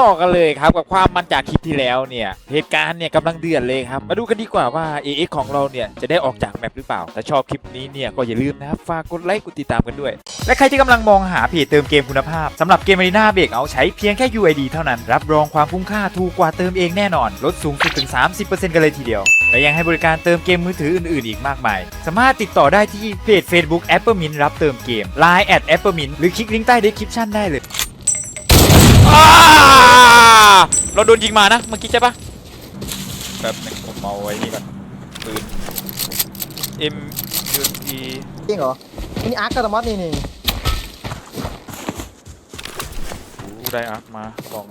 ต่อกันเลยครับกับความมันจากคลิปที่แล้วเนี่ยเหตุการณ์เนี่ยกำลังเดือดเลยครับมาดูกันดีกว่าว่า AX ของเราเนี่ยจะได้ออกจากแมปหรือเปล่าถ้าชอบคลิปนี้เนี่ยก็อย่าลืมนะครับฝากกดไลค์กดติดตามกันด้วย และใครที่กำลังมองหาเพจเติมเกมคุณภาพสำหรับเกม Arena b r e a k เอาใช้เพียงแค่ UID เท่านั้น รับรองความคุ้มค่าถูกกว่าเติมเองแน่นอนลดสูงสุดถึง 30%กันเลยทีเดียวและยังให้บริการเติมเกมมือถืออื่นๆ อีกมากมาย สามารถติดต่อได้ที่เพจ Facebook a p p l e m i n t รับเติมเกม Line at a p p l e m i n t หรือคลิกลิงก์ใต้ description ได้เลย อ้าเราโดนยิงมานะเมื่อกี้ใช่ปะแบบนึงผมเอาไว้นี่ก่อนปืน M U T จริงเหรอนี่อาร์คกับตมอสนี่นี่อู้ได้อาร์คมาลอง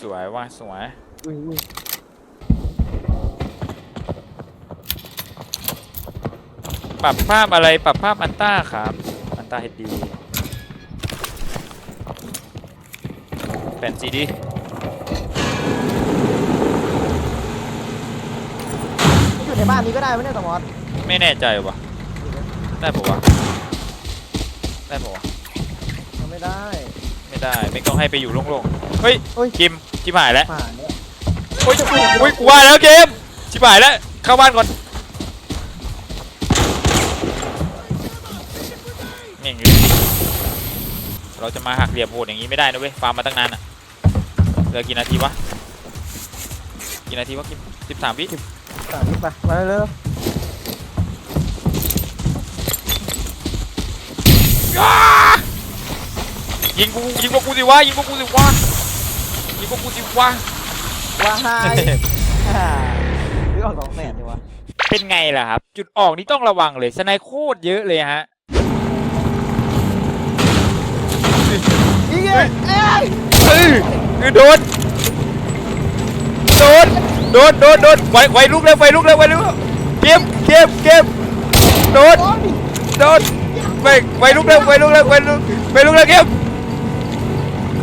สวยว่าสวยอุ้ยอุ้ยปรับภาพอะไรปรับภาพอันต้าครับ อันต้าเฮดดี แผ่นซีดีอยู่ในบ้านนี้ก็ได้ไหมเนี่ยตมอสไม่แน่ใจวะได้ปะวะ ได้ปะวะยังไม่ได้ไม่ได้ ไม่ต้องให้ไปอยู่โล่งๆ เฮ้ยเฮ้ย กิมชิบหายแล้ว ผ่านเนี่ยโอ้ยโอ้ยกูว่าแล้วเกมชิบหายแล้ว เข้าบ้านก่อนนี่อย่างงี้เราจะมาหักเหลี่ยมโหดอย่างนี้ไม่ได้นะเว้ย ฟาร์มมาตั้งนานอะ เหลือกี่นาทีวะ กี่นาทีวะกิมสิบสามวิสามนิดไปมาเร็วยิงกูยิงพวกกูสิวะยิงพวกกูสิวะยิงพวกกูสิวะว่าไฮอ่าหรือออกสองแสนดีวะเป็นไงล่ะครับ จุดออกนี่ต้องระวังเลยสไนโคตรเยอะเลยฮะยิงเอ้ยเอ้ยเออ คือโดนโดนโดนโดนโดนไฟไฟลุกแล้วไฟลุกแล้วไฟลุกแล้วเก็บเก็บเก็บโดนโดนไฟไฟลุกแล้วไฟลุกแล้วไฟลุกไฟลุกแล้วเก็บ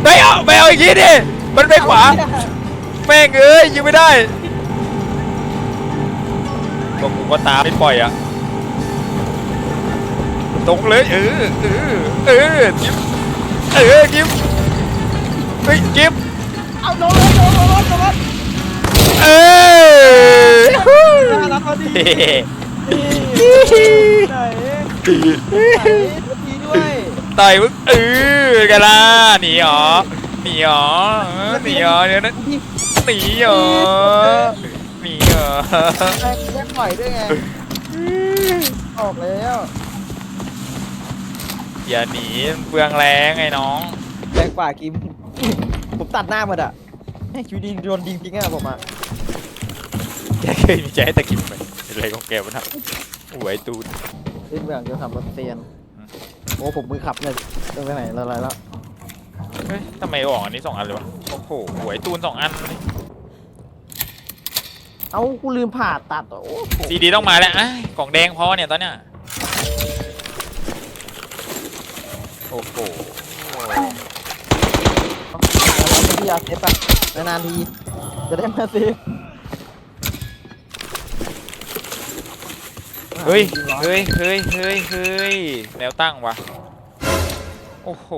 ไม่เอาไม่เอาอย่างนี้ดิมันไปขวาแม่งเอ้ยยิงไม่ได้ก็กูก็ตามไม่ปล่อยอะตรงเลยเออเออเออกิฟเออกิฟเฮ้ยกิฟเอา โดนเลยโดนโดนโดนโดนเออน่ารักพอดีไหนไหนดีด้วยต่อยมึงเออกันล่ะหนีหรอหนีหรอหนีหรอเดี๋ยวนั้นหนีหรอหนีหรอแม่งแม่งปล่อยด้วยไงออกแล้วอย่าหนีเปลืองแรงไอ้น้องแรงกว่ากิมผมตัดหน้ามันอะ แม่งชีวิตดีโดนยิงจริงอะผมอะแกเคยมีใจให้ตะกินไหมเป็นอะไรของแกวะนะหวยตูนเล่นเมืองเดียวขับรถเซียนโอ้ผมมือขับเนี่ยจะไปไหนอะไรแล้วเฮ้ยทำไมออกอันนี้สองอันเลยวะโอ้โหหวยตูนสองอันเลยเอ้ากูลืมผ่าตัดอะโอ้โหซีดีต้องมาแล้วอะกล่องแดงพอเนี่ยตอนเนี้ยโอ้โหแล้วพี่อาเซฟอะ นานๆที จะได้มาเซฟเฮ้ย เฮ้ย เฮ้ย เฮ้ย เฮ้ย แนวตั้งวะ โอ้โห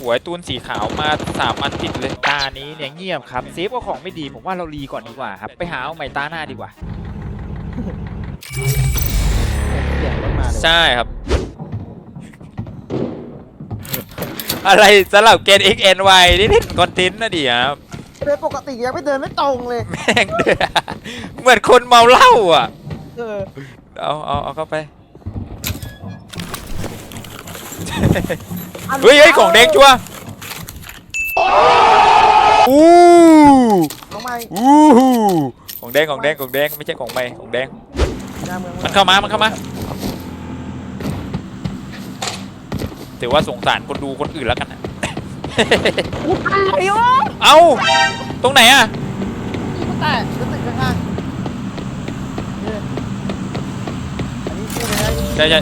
หวยตูนสีขาวมาสามอันติดเลย ตานี้เนี่ยเงียบครับ เซฟก็ของไม่ดี ผมว่าเรารีก่อนดีกว่าครับ ไปหาเอาใหม่ตาหน้าดีกว่า เสียงรถมาเลยใช่ครับ อะไรสำหรับเกณฑ์ XNY นี่เล่นคอนเทนต์นะดิครับ เดินปกติยังไม่เดินไม่ตรงเลย แม่งเดือเหมือนคนเมาเหล้าอะ เออเอาเอาเอาเข้าไปเฮ้ยเฮ้ยของแดงชัวร์อู้น้องไม้อู้ของแดงของแดงของแดงไม่ใช่ของใหม่ของแดง หน้าเมืองมันเข้ามา มันเข้ามา ถือว่าสงสารคนดูคนอื่นแล้วกันนะ กูตายโอ้เอ้า ตรงไหนอะกูตายรถติดข้างๆเนี่ยอันนี้ชื่ออะไรนะใช่ใช่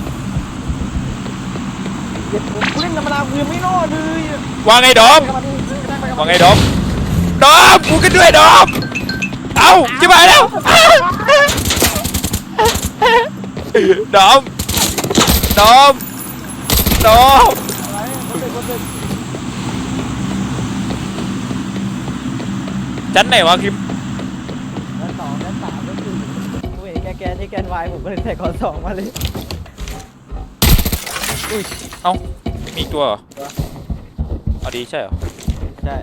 เดี๋ยวผมเล่นธรรมดาคือไม่รอดเลยว่าไงดอมไปกับมันดิไปนั่งไปกับมันว่าไงดอมดอมกูขึ้นด้วยดอม เอ้าชิบหายแล้ว ดอม ดอม ดอม อะไรรถติดรถติด ชั้นไหนวะคิมด้านสองด้านสามด้านสี่ผมเห็นแกแกนที่แกนวายผมก็เลยใส่คอสองมาเลยเอ้ามีอีกตัวเหรอเอาดีใช่เหรอใช่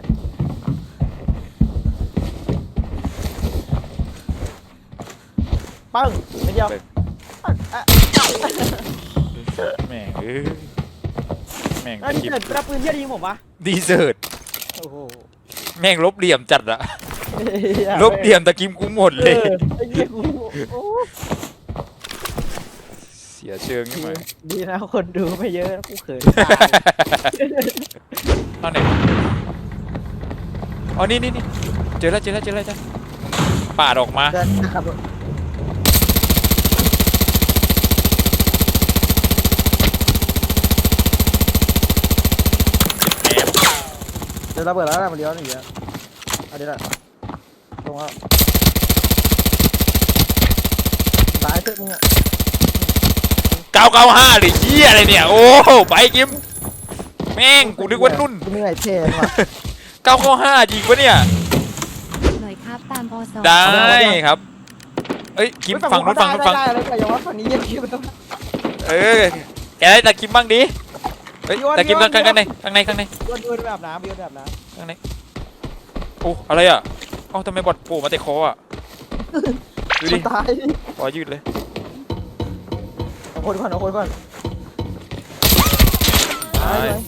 ปังไม่เดียวอะอะแม่งเอ้ยแม่งอันนี้เกิดรับปืนเที่ยยิงผมปะดีเซิร์ตโอ้โห แม่งลบเหลี่ยมจัดอะลบเหลี่ยมตะกิมกูหมดเอเลยอไอ้เหี้ยกูโอ้เสียเชิงขึ้นมาดีนะคนดูไม่เยอะนะกูเขินตายเอาไหนอ๋อนี่นี่นี่เจอแล้วเจอแล้วเจอแล้วจ้ะปาดออกมาเดินนะครับแห ดี๋ยวระเบิดแล้วนะมันเลี้ยวหนีแล้วเอาดีละตรงแล้วตายเถอะมึงอะเก้าเก้าห้าหรือเหี้ยอะไรเนี่ย โอ้ไปกิมแม่งกูนึกว่านุ่นกูเหนื่อยเท่ว่ะเก้าเก้าห้าจริงปะเนี่ยหน่อยครับตามอสได้เอาเลยครับเอ้ยกิมเฮ้ยฝั่งนู้นฝั่งนู้นฝั่งได้ได้ได้เลยแต่อย่าว่าฝั่งนี้เยี่ยมคิวเออแกได้ตะกิมบ้างดิ เฮ้ยโยนตะกิมโยข้านงโยน ข้างในข้างในข้างในวนวนแบบน้ำวนแบบน้ข้างในโอ้อะไรอะเอ้าทำไมบอดโผล่มาแต่คออะดูำดิมันตายขอยืดเลยเอาคนก่อนเอาคนก่อนตายเลย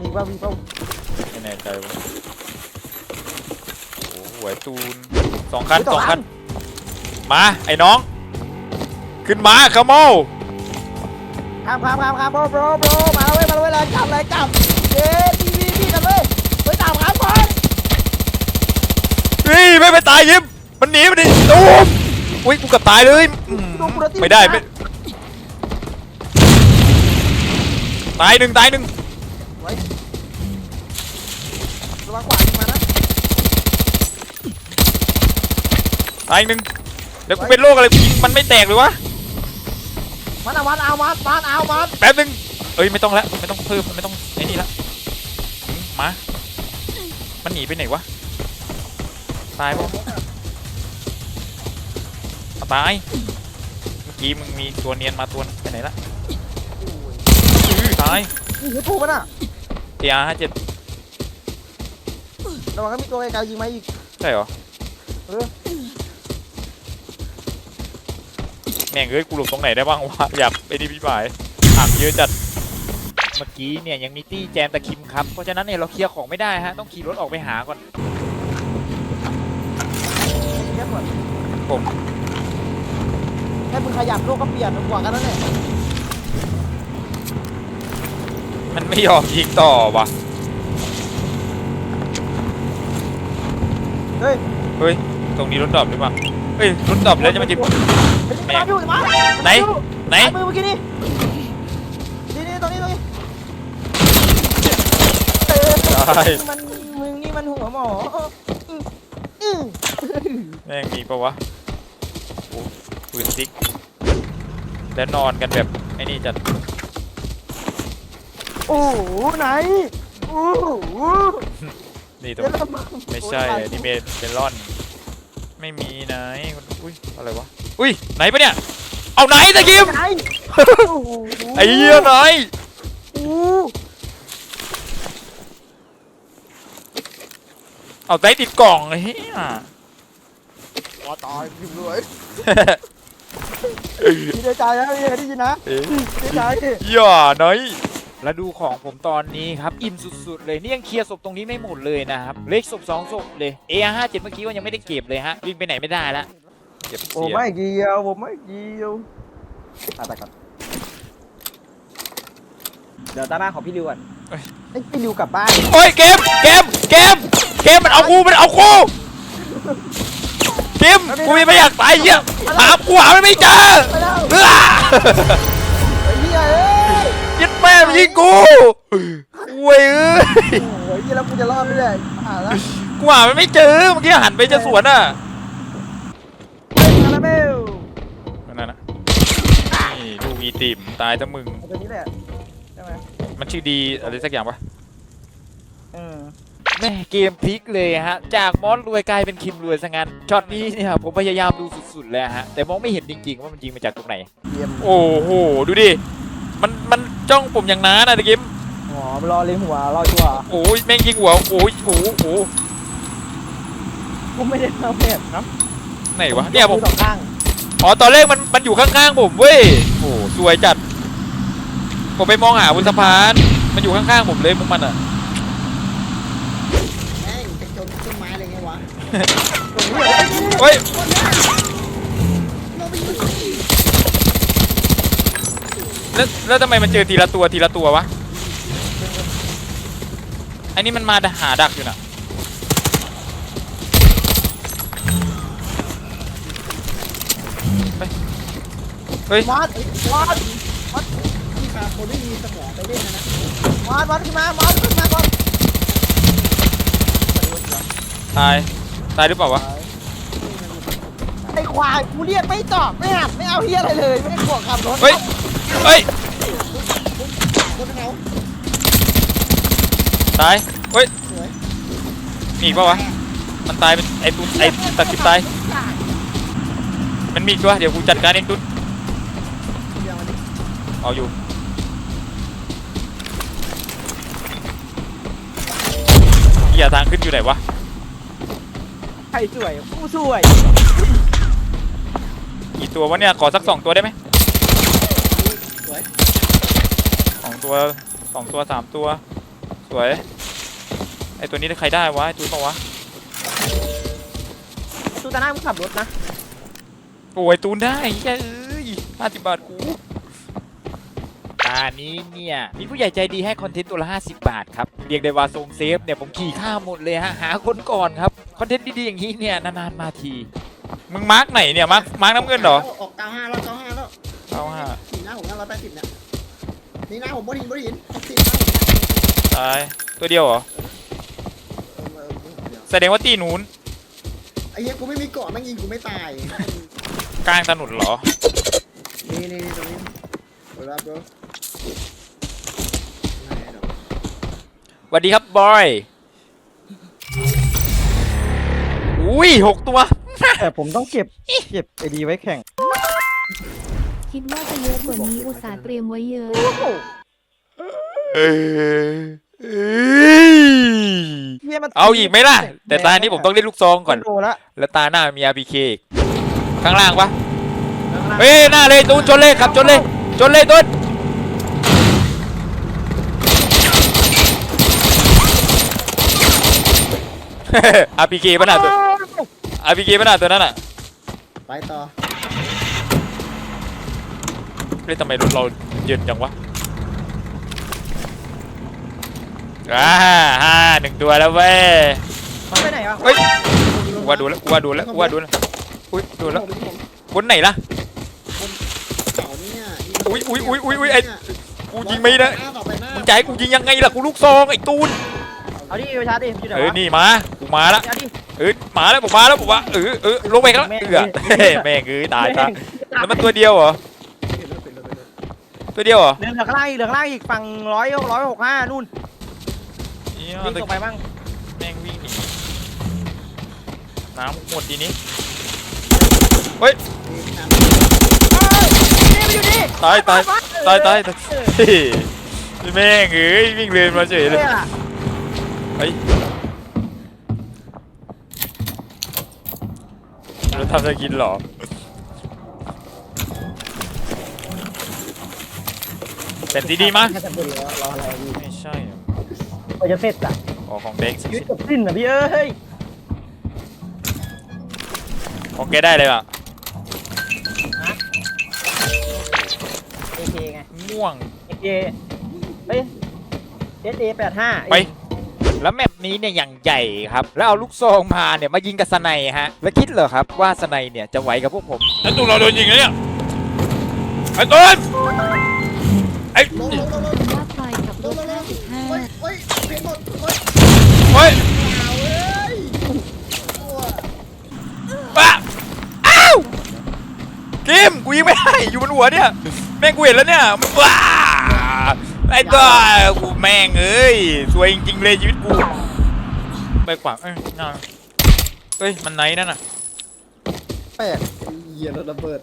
มีป่ามีป่าไม่แน่ใจวะโอ้หวยตูนสองคันสองคันมาไอ้น้อง ขึ้นมาขโมยข้ามข้ามข้ามข้ามโบโบโบมาแล้วเว้ยมาแล้วเว้ยแล้วจับเลยจับเย้ดีดีดีกันเลยไปตามข้ามก่อนเฮ้ยไม่ไปตายยิมมันหนีมันหนีตูมอุ้ยกูเกับตายเลยอืมไม่ได้ไม่ตายหนึ่งตายหนึ่งไว้ระวังขวายิงมานะตายหนึ่งแล้วกูเป็นโรคอะไรกูยิงมันไม่แตกเลยวะ มันเอามันเอามันมันเอามันแป๊บหนึงเอ้ยไม่ต้องแล้วไม่ต้องเพิ่มไม่ต้องไอ้นี่ละอืมมา มันหนีไปไหนวะ ตายปะเอาตาย เมื่อกี้มึงมีตัวเนียนมาตัวนึงไปไหนละอื้อตายนี่คือถูกมันอะเออาร์ห้าเจ็ดระวังก็มีตัวไกลๆยิงมาอีก ใช่เหรอ เออ แม่งเอ้ยกูหลบตรงไหนได้บ้างวะอยากไปดีพี่บ่ายอ่างเยอะจัดเมื่อกี้เนี่ยยังมีตี้แจมตะคิมครับเพราะฉะนั้นเนี่ยเราเคลียร์ของไม่ได้ฮะต้องขี่รถออกไปหาก่อนแค่หมดผมแค่มึงขยับโลกก็เปลี่ยนมันกว่ากันแล้วเนี่ยมันไม่ยอมยิงต่อวะเฮ้ยเฮ้ยตรงนี้รถดรอปหรือเปล่าเฮ้ยรถดรอปแล้วจะมาจิบ แม่อยู่มาไหนไหน มือเมื่อกี้นี่นี่นี่ตรงนี้ตรงนี้เออใช่มันมึงนี่มันหัวหมออืมอืมแม่งมีปะวะโอ้ปืนซิก แล้วนอนกันแบบไอ้นี่จัดโอ้โหไหนโอ้โหนี่ตรงเดี๋ยวเรามาไม่ใช่อันนี่เมนเมลอน ไม่มีไหนอุ้ยอะไรวะ อุ้ยไหนปะเนี่ย เอาไหนตะกิมไหนโอ้โหไอ้เหี้ยไหนโอ้เอาไตติดกล่องไอ้เหี้ยโหตายพิมพ์เลยดีใจนะพี่ได้ยินนะเอ๊ะดีใจอย่าไหนแล้วดูของผมตอนนี้ครับ อิ่มสุดๆเลยนี่ยังเคลียร์ศพตรงนี้ไม่หมดเลยนะครับเหล็กศพสองศพเลย AR57 เมื่อกี้ว่ายังไม่ได้เก็บเลยฮะวิ่งไปไหนไม่ได้ละ เก็บผมเสียไม่เกี่ยวผมไม่เกี่ยวอะไปก่อนเดี๋ยวตาหน้าของพี่ริวก่อนเอ้ยพี่ริวกลับบ้านโอ้ยเกมเกมเกมเกมมันเอากูมันเอากูเกมกูยังไม่อยากตายเหี้ยหากูหามันไม่เจอไปแล้วเอ้อไอ้เหี้ยเอ้ยยึดแม่มันยิงกูเว้ยเอ้ยโอ้ยเหี้ยแล้วกูจะรอดไม่ได้อ่าแล้วกูหามันไม่เจอเมื่อกี้หันไปจะสวนอะเฮ้ย คาราเมลนั่นนะนี่ดูอีติ่มตายแต่มึง เอาตัวนี้แหละใช่ไหมมันชื่อดีอะไรสักอย่างปะเออแม่เกมพลิกเลยฮะ จากมอสรวยกลายเป็นคิมรวยซะงั้น ช็อตนี้เนี่ยผมพยายามดูสุดๆแล้วฮะ แต่มองไม่เห็นจริงๆว่ามันยิงมาจากตรงไหน เยี่ยมโอ้โห ดูดิ มัน มันจ้องผมอย่างนั้นนะตะกิม หัวรอเลี้ยงหัวรอจั่วโอ้ยแม่งยิงหัว โอ้ยโอ้โหโอ้โหผมไม่ได้ทำแบบนะ ไหนวะเนี่ยผมสองข้างอ๋อตอนแรกมันมันอยู่ข้างๆผมเว้ยโอ้โหสวยจัดผมไปมองหาบนสะพาน มันอยู่ข้างๆผมเลยมุกมันอะแม่งเป็นจนต้นไม้เลยไงวะเฮ้ยเราไปยิงแล้วแล้วทำไมมันเจอทีละตัวทีละตัววะอันนี้มันมาหาดักอยู่น่ะ เฮ้ยมอสมอสที่พาคนไม่มีสมองไปเล่นนะนะมอสมอสขึ้นมามอสขึ้นมาก่อนตาย ตายหรือเปล่าวะ ไอ้ควายกูเรียกไม่ตอบไม่หันไม่เอาเฮียอะไรเลยไม่ขวขับรถเฮ้ย เฮ้ย คนเขาตาย เฮ้ย สวยมีอีกปะวะ มันตายเป็นไอ้ตุ้นไอ้ตะกิบตาย มันมีอีกตัวเดี๋ยวกูจัดการเองตุ้นเดี๋ยวมัน เอาอยู่เหี้ยทางขึ้นอยู่ไหนวะ ใครสวยกูสวยกี่ตัววะเนี่ย ขอสักสองตัวได้ไหมสวยสองตัวสองตัวสามตัว สวย ไอตัวนี้ใครได้วะไอตัวเปล่าวะตูตาหน้ามึงขับรถนะโอ้ยตูนได้เฮ้ยห้าสิบบาทกูตานี้เนี่ย มีผู้ใหญ่ใจดีให้คอนเทนต์ตัวละ 50 บาทครับ เรียกได้ว่าทรงเซฟเนี่ยผมขี่ข้ามหมดเลยฮะ หาคนก่อนครับ คอนเทนต์ดีๆอย่างนี้เนี่ย นานๆมาที มึงมาร์กไหนเนี่ย มาร์กมาร์กน้ำเงินเหรอออกเก้าห้าแล้วเก้าห้าแล้วเอาฮะสีหน้าผมหน้าร้อยแปดสิบเนี่ยนี่หน้าผมบนหินบนหินสิตายตัวเดียวเหรอ แสดงว่าตีนู้นไอ้เหี้ยกูไม่มีเกาะแม่งยิงกูไม่ตายกลางถนนเหรอ นี่นี่ตรงนี้โอ้รับโบร สวัสดีครับบอย อุ้ยหกตัว แต่ผมต้องเก็บ เก็บไอดีไว้แข่ง คิดว่าจะเยอะกว่านี้อุตส่าห์เตรียมไว้เยอะ เอ้ยเอ้ยเฮียมันเอาอีกไหมล่ะ แต่ตานี้ผมต้องเล่นลูกซองก่อน โดละแล้วตาหน้ามี RPK อีกข้างล่างปะเฮ้ยหน้าเลยตูนชนเลยครับชนเลยชนเลยตูน RPK ป่ะน่ะตัว RPK ป่ะน่ะตัวนั้นอะไปต่อเฮ้ยทำไมรถเราเย็นจังวะอ่าห้าหนึ่งตัวแล้วเว้ยมันไปไหนวะเฮ้ยกูว่าดูแล้วกูว่าดูแล้วกูว่าดูแล้วอุ้ยดูแล้วผมผมบนไหนล่ะเสาเนี่ยอุ๊ยอุ๊ยอุ๊ยอุ๊ยอุ๊ยไอ้กูยิงไม่ได้ต่อไปหน้ามึงจะให้กูยิงยังไงล่ะกูลูกซองไอ้ตูนเอาดิไปชาร์จดิอยู่ไหนเออวะนี่มากู มาละเอาดิเออมาแล้วผมมาแล้วผมว่าเออเออลงไปครับแม่งเออแม่งเอ้ยตายตายแล้วมันตัวเดียวเหรอเห็นแล้วเห็นแล้วเห็นแล้วตัวเดียวเหรอเหลืองเหลืองข้างล่างอีกเหลืองข้างล่างอีกฝั่งร้อยร้อยหกห้านู่นเนี่ยวิ่งตกไปบ้างแม่งวิ่งหนีน้ำหมดทีนี้นี่น้ำนี่มันอยู่นี่ตายตายตายตายตายเฮ้ยแม่งเอ้ยวิ่งเลยมาเฉยเลยเนี่ ยเฮ้ยเราทำจะกินเหรอ เต็มที่ดีมั้ย น่าจะเป็นรอรออะไรดีไม่ใช่อะเราจะเสร็จอะอ๋อของเด็กชีวิตจบสิ้นอะพี่เอ้ยของแกได้เลยอะ เอเคไงม่วง เอเคเฮ้ยเอสเอแปดห้าไป แล้วแมปนี้เนี่ยอย่างใหญ่ครับ แล้วเอาลูกซองมาเนี่ยมายิงกับสไนฮะ แล้วคิดเหรอครับว่าสไนเนี่ยจะไหวกับพวกผม ไอ้ตูนเราโดนยิงแล้วเนี่ย ไอ้ตูนไอ้ลงลงลงลงว่าพลอยกับลลูงกลงลงเฮ้ย55เฮ้ยเพลงหมดเฮ้ยเฮ้ยเอาเว้ยตัวป้าอ้าวกิมกูยิงไม่ได้อยู่บนหัวเนี่ย แม่งกูเห็นแล้วเนี่ยมันว้า ไอ้ตัวกูแม่งเอ้ยสวยจริงๆเลยชีวิตกูไปกวางเอ้ยน่าเอ้ยมันไหนนั่นน่ะแปลกเหี้ยระเบิด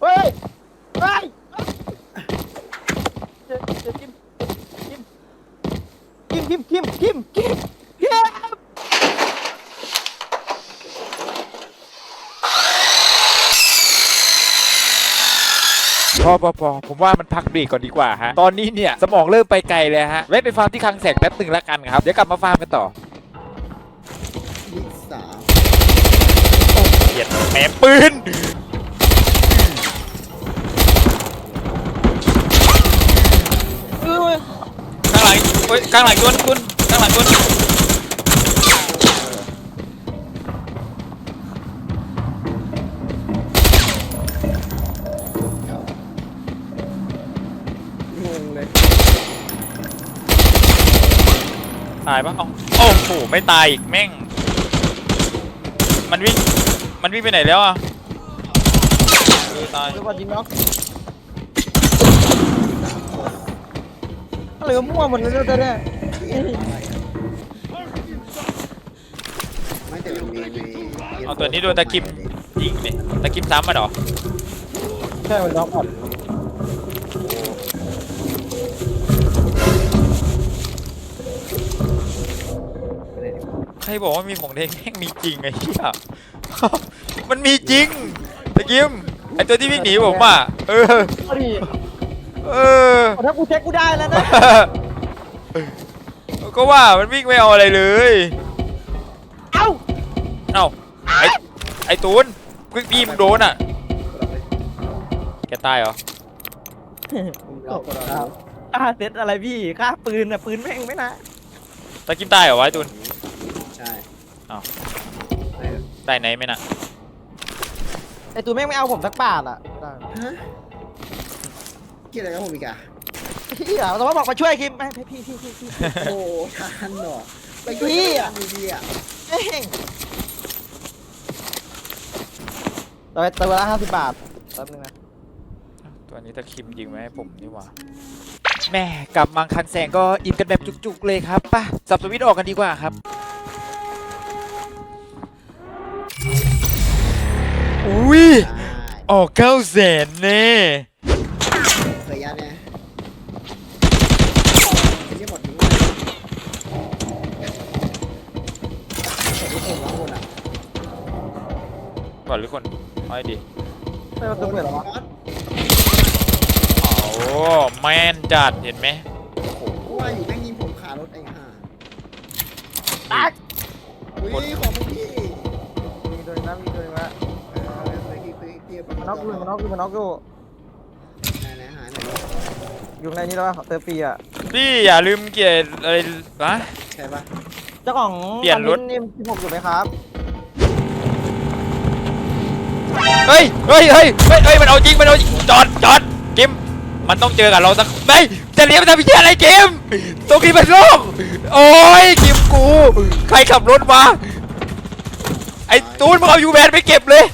เฮ้ยเฮ้ย พอพอพอผมว่ามันพักเบรกก่อนดีกว่าฮะ ตอนนี้เนี่ย สมองเริ่มไปไกลเลยฮะแวะไปฟาร์มที่คลังแสงแป๊บหนึ่งละกันครับ เดี๋ยวกลับมาฟาร์มกันต่อยี่สามเขียนแหมปืนเออข้างหลังเฮ้ยข้างหลังตัวนึงคุณข้างหลังตัวนึายปะเอ้าโอ้โหไม่ตายอีกแม่ง มันวิ่ง มันวิ่งไปไหนแล้วอะเออตายเดี๋ยวก่อนยิงน็อกเหลือมั่วหมดเลยเนี่ยไม่แต่มันมีมีเอาตัวนี้โดนตะกิมยิงดิตะกิมซ้ำมาเหรอ ใช่มันน็อกหม ใครบอกว่ามีของแดงแม่งมีจริงไอ้เหี้ยมันมีจริงตะกิมไอตัวที่วิ่งหนีผมอะเออพอดีเออถ้ากูเช็คกูได้แล้วนะ ก็ว่ามันวิ่งไม่เอาอะไรเลย เอ้า เอ้าไอไอตูนพี่พี่มึงโดนอะ แกตายเหรอเราก็เราค่าเซตอะไรพี่ค่าปืนอะปืนแม่งไม่นะตะกิมตายเหรอวะไอตูน ใช่อ้าวเออตายไหนไม่น่ะไอตัวแม่งไม่เอาผมสักบาทอะฮะเกี่ยวอะไรกับผมอีกอะพี่อะแต่ว่าบอกมาช่วยคิมไม่พี่พี่พี่พี่ โอ้ทันเหรอไปเหี้ยดีๆอะเอ้งตัวตัวละห้าสิบบาทแป๊บนึงนะตัวนี้ตะคิมยิงไว้ให้ผมนี่หว่าแม่กลับมังคังแสงก็อินกันแบบจุกๆเลยครับป่ะสับสวิตช์ออกกันดีกว่าครับ อุ้ยได้ออกเก้าแสนแน่เคยยันเนี่ยเป็นที่หมดทิ้งเลยทุกคนร้องหมดอะก่อนหรือคนเอาให้ดีไม่ประตูเปิดหรอวะโอ้แม่นจัดเห็นไหมกูว่าอยู่แม่งยิงผมขารถไอ้ห่าตักอุ้ยของ นน็อกอยู่มันน็อกอยู่มันน็อกอยู่ไหนไหนหายหน่อยอยู่ในนี้แล้วเตอร์ปีอะพี่อย่าลืมเกียร์อะไรนะ ใช่ปะเจ้าของเปลี่ยนรถ นี่ที่ผมอยู่ไหมครับเฮ้ยเฮ้ยเฮ้ยเฮ้ยเฮ้ยมันเอาจริงมันเอาจริงจอดจอดกิมมันต้องเจอกับเราสักไม่จะเลี้ยวทำพี่อะไรกิมตรงนี้เป็นโลกโอ้ยกิมกู ใครขับรถมาไอ้ตูนมึงเอายูแบนไปเก็บเลย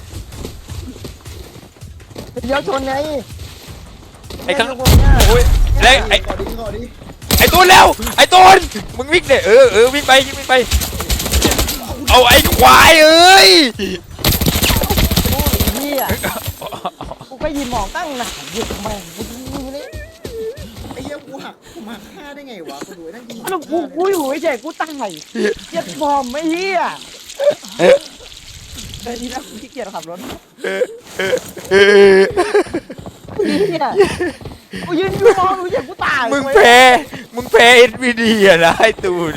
เดี๋ยวชนไงไอ้ข้างม่รู้ว่าโอ้ยแล้วไอ้ขอดีขอดีไอ้ตูนเร็วไอ้ตูนมึงวิ่งเลยเออเออวิ่งไปวิ่งไปเอาไอ้ควายเอ้ยโอ้ยเหี้ยกูไปยินหมองตั้งนานหยุดทำไมกูยิงเลยไอ้เหี้ยกูหักกูหักฆ่าได้ไงวะกูดูไอ้นั่นยิงแล้วกูกูอยู่เฉยๆกูตายเกลียดบอมไม่เหี้ย เดี๋ยวนี้นะกูขี้เกียจขับรถเออเหี้ยกูยืนอยู่มองกูเฉยกกูตายมึงแพ้ มึงแพ้เอ็นวีดีอะนะไอ้ตูน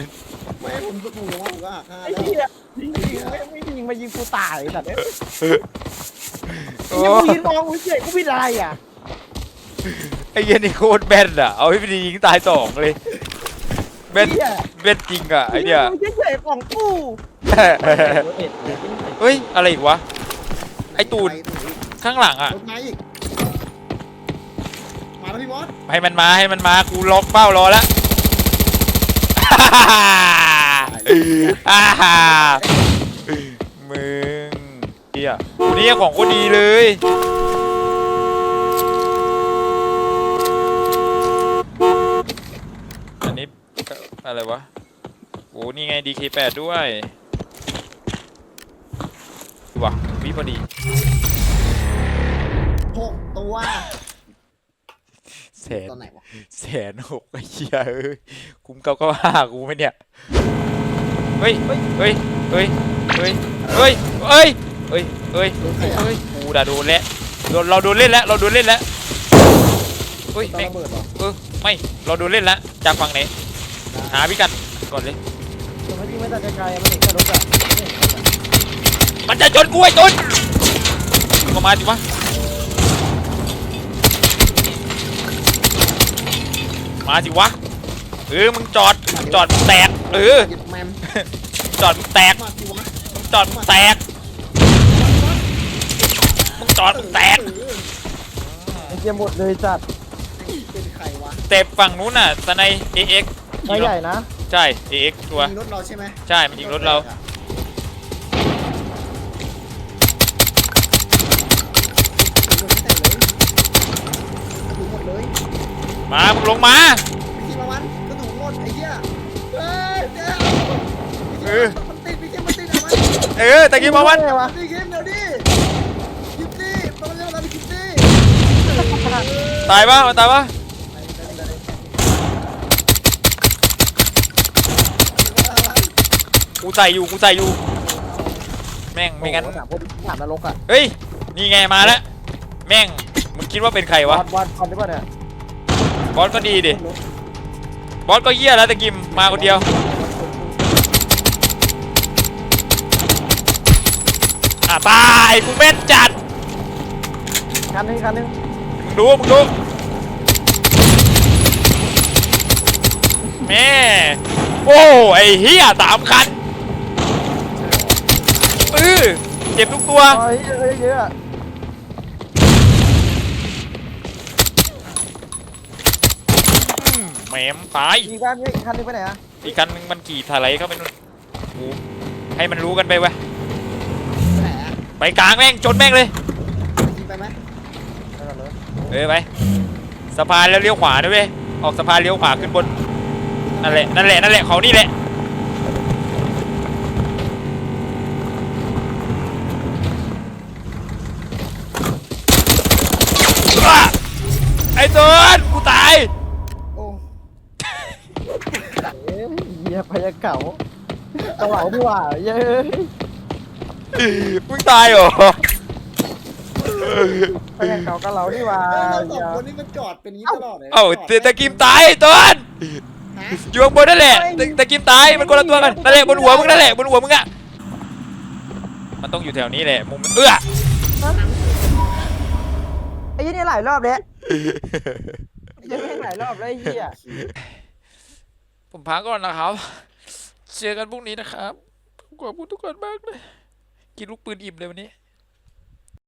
ไม่ผมก็กูว่าผมก็หักฆ่าไอ้แล้วเหี้ยยิงไม่ไม่ยิงมายิงกูตายแต่เนี่ยโอ้ยังกูยืนมองกูเฉยกูผิดอะไรอะไอ้เหี้ยนี่โคตรแม่นอะเอาให้วีดียิงตายสองเลยแม่นเหี้ยแม่นจริงอะไอ้เนี่ยกูเฉยๆของกู เฮ้ย อะไรอีกวะ ไอตูนข้างหลังอะมาแล้วพี่บอสให้มันมาให้มันมา กูล็อกเป้ารอแล้วมึงเียนี่ของก็ดีเลย อันนี้อะไรวะโอ้นี่ไง DK8 ด้วย ว่ะวิพอดีหกตัวแสนตอนไหนวะแสนหกไอ้เหี้ยเอ้ยคุ้มเก้าเก้าห้ากูไหมเนี่ยเฮ้ยเฮ้ยเฮ้ยเฮ้ยเฮ้ยเฮ้ยเฮ้ยเฮ้ยเฮ้ยเฮ้ยกูด่าโดนแล้วโดนเราโดนเล่นแล้วเราโดนเล่นแล้วเฮ้ยตอนแม่งระเบิดเหรอเออไม่เราโดนเล่นแล้วจากฝั่งไหนหาพี่กันก่อนเลยทำไมพี่ไม่ตัดไกลๆมันเห็นแค่รถอะไม่เห็นคนอะ มันจะชนกูไอ้ตุนก็มาสิวะมาสิวะเออมึงจอดมึงจอดมึงแตกเออหยิบแมมจอดมึงแตกมาสิวะมึงจอดมึงแตกมึงจอดมึงแตกเออไอ้เกียหมดเลยจัดเป็นใครวะเตะฝั่งนู้นน่ะสไน AX ไม่ใหญ่นะ ใช่ AX ตัวยิงรถเราใช่ไหมใช่มันยิงรถเรา มามึงลงมาพี่คิดมาวันกระสุนหมดไอ้เหี้ยเฮ้ยเดี๋ยวเออมันติดพี่คิดมันติดเอามันเออตะกี้มาวันไงวะพี่คิดเดี๋ยวดิคิดดิต้องเรียกเราไปคิดดิตายปะมันตายปะกูใส่อยู่กูใส่อยู่ แม่งไม่งั้นโอ้โหหนามพวกหนามนรกอะเฮ้ยนี่ไงมาแล้วแม่งมึงคิดว่าเป็นใครวัวะดวัดวัดดีกว่าเนี่ย บอสก็ดีดิ บอสก็เหี้ยแล้วตะกิมมาคนเดียว อะตายกูแม่นจัด คันหนึงคันหนึงมึงดูมึงดูแม่โอ้ไอ้เหี้ยสามคันเออเจ็บทุกตัว โอ้ยเยอะเยอะ มแหมมตาย อีกคันนึงอีกคันหนึงไปไหนอะอีกคันนึงมันขี่ถลายเข้าไปนู่นโอ้ให้มันรู้กันไปวะแผลไปกลางแม่งจนแม่งเลยยิงไปไหมไปก่อนเลยเออไปสะพานแล้วเลี้ยวขวาด้วยเว้ยออกสะพานเลี้ยวขวาขึ้นบนนั่นแหละนั่นแหละนั่นแหละเขานี่แหละอะไอ้ตัวกูตาย โอ้ เอ้ยเหี้ยพยาเก่าเกาเหลาดีกว่าเย้ยมึงตายเหรอพยาเก่าเกาเหลาดีกว่าเออเราสเหี้อยงคนนี้มันจอดเป็นอย่างนี้ตลอดเลยเอ้าจดตะตะกิมตายไอ้ตัวฮะอยู่ข้างบนนั่นแหละตะตะกิมตายมันคนละตัวกันนั่นแหละบนหัวมึงนั่นแหละบนหัวมึงอะมันต้องอยู่แถวนี้แหละมุมเอื้อไอ้ยี่นี่หลายรอบแล้วยังไม่หลายรอบแล้วไอ้เหี้ย ผมพักก่อนนะครับ เจอกันพรุ่งนี้นะครับขอบคุณทุกคนมากเลย กินลูกปืนอิ่มเลยวันนี้